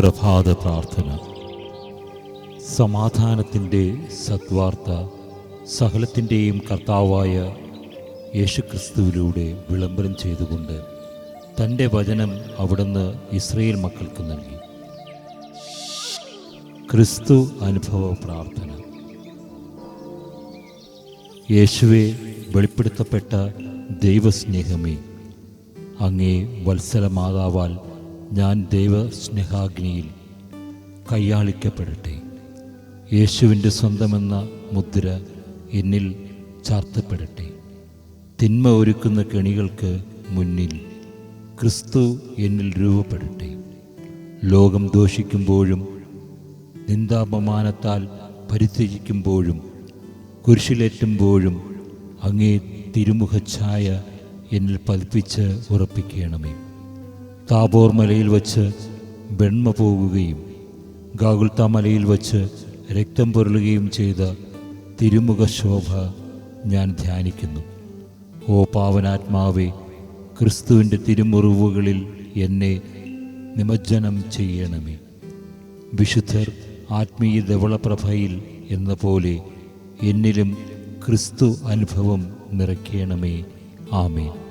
പ്രഭാത പ്രാർത്ഥന. സമാധാനത്തിന്റെ സദ്വാർത്ത സകലത്തിന്റെയും കർത്താവായ യേശുക്രിസ്തുവിലൂടെ വിളംബരം ചെയ്തുകൊണ്ട് തന്റെ വചനം അവിടുന്ന് ഇസ്രയേൽ മക്കൾക്ക് നൽകി. ക്രിസ്തു അനുഭവ പ്രാർത്ഥന. യേശുവെ വെളിപ്പെടുത്തപ്പെട്ട ദൈവസ്നേഹമേ അങ്ങേ വത്സല മാതാവാൽ ഞാൻ ദൈവസ്നേഹാഗ്നിയിൽ കയ്യാളിക്കപ്പെടട്ടെ യേശുവിന്റെ സ്വന്തമെന്ന മുദ്ര എന്നിൽ ചാർത്തപ്പെടട്ടെ. തിന്മ ഒരുക്കുന്ന കെണികൾക്ക് മുന്നിൽ ക്രിസ്തു എന്നിൽ രൂപപ്പെടട്ടെ. ലോകം ദോഷിക്കുമ്പോഴും നിന്ദാപമാനത്താൽ പരിത്യജിക്കുമ്പോഴും കുരിശിലേറ്റുമ്പോഴും അങ്ങേ തിരുമുഖ തിരുമുഖഛായ എന്നിൽ പതിപ്പിച്ച് ഉറപ്പിക്കണമേ. താബോർ മലയിൽ വച്ച് വെണ്മ പോകുകയും ഗാഗുൽത്ത മലയിൽ വച്ച് രക്തം പൊരുളുകയും ചെയ്ത തിരുമുഖ ശോഭ ഞാൻ ധ്യാനിക്കുന്നു. ഓ പാവനാത്മാവേ ക്രിസ്തുവിന്റെ തിരുമുറിവുകളിൽ എന്നെ നിമജ്ജനം ചെയ്യണമേ. വിശുദ്ധർ ആത്മീയ ധവളപ്രഭയിൽ എന്ന പോലെ എന്നിലും ക്രിസ്തു അനുഭവം നിറയ്ക്കണമേ. ആമേൻ.